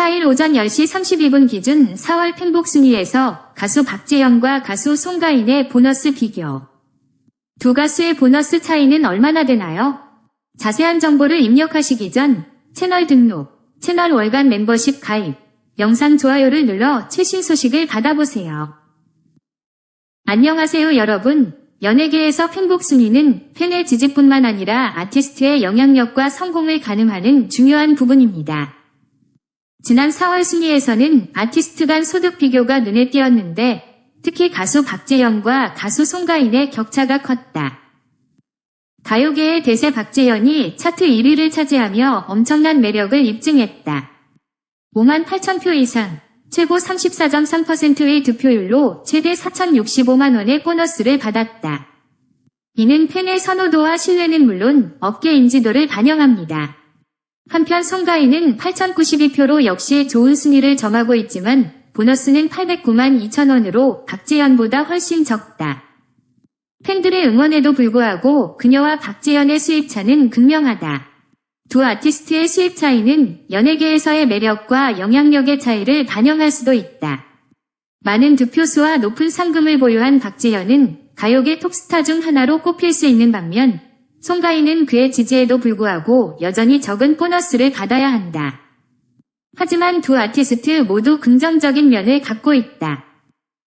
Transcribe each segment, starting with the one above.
4일 오전 10시 32분 기준 4월 팬복 순위에서 가수 박재현과 가수 송가인의 보너스 비교. 두 가수의 보너스 차이는 얼마나 되나요? 자세한 정보를 입력하시기 전 채널 등록, 채널 월간 멤버십 가입, 영상 좋아요를 눌러 최신 소식을 받아보세요. 안녕하세요 여러분. 연예계에서 팬복 순위는 팬의 지지뿐만 아니라 아티스트의 영향력과 성공을 가늠하는 중요한 부분입니다. 지난 4월 순위에서는 아티스트 간 소득 비교가 눈에 띄었는데 특히 가수 박재현과 가수 송가인의 격차가 컸다. 가요계의 대세 박재현이 차트 1위를 차지하며 엄청난 매력을 입증했다. 5만 8천 표 이상, 최고 34.3%의 득표율로 최대 4,065만 원의 보너스를 받았다. 이는 팬의 선호도와 신뢰는 물론 업계 인지도를 반영합니다. 한편 송가인은 8,092표로 역시 좋은 순위를 점하고 있지만 보너스는 809만 2천 원으로 박재현보다 훨씬 적다. 팬들의 응원에도 불구하고 그녀와 박재현의 수입차는 극명하다. 두 아티스트의 수입 차이는 연예계에서의 매력과 영향력의 차이를 반영할 수도 있다. 많은 득표수와 높은 상금을 보유한 박재현은 가요계 톱스타 중 하나로 꼽힐 수 있는 반면 송가인은 그의 지지에도 불구하고 여전히 적은 보너스를 받아야 한다. 하지만 두 아티스트 모두 긍정적인 면을 갖고 있다.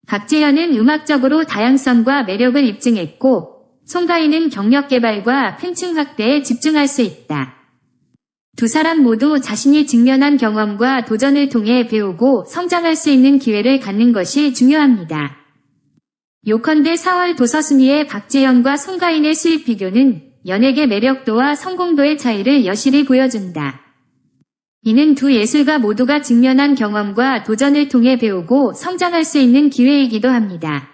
박재현은 음악적으로 다양성과 매력을 입증했고 송가인은 경력 개발과 팬층 확대에 집중할 수 있다. 두 사람 모두 자신이 직면한 경험과 도전을 통해 배우고 성장할 수 있는 기회를 갖는 것이 중요합니다. 요컨대 4월 도서순위의 박재현과 송가인의 수입 비교는 연예계 매력도와 성공도의 차이를 여실히 보여준다. 이는 두 예술가 모두가 직면한 경험과 도전을 통해 배우고 성장할 수 있는 기회이기도 합니다.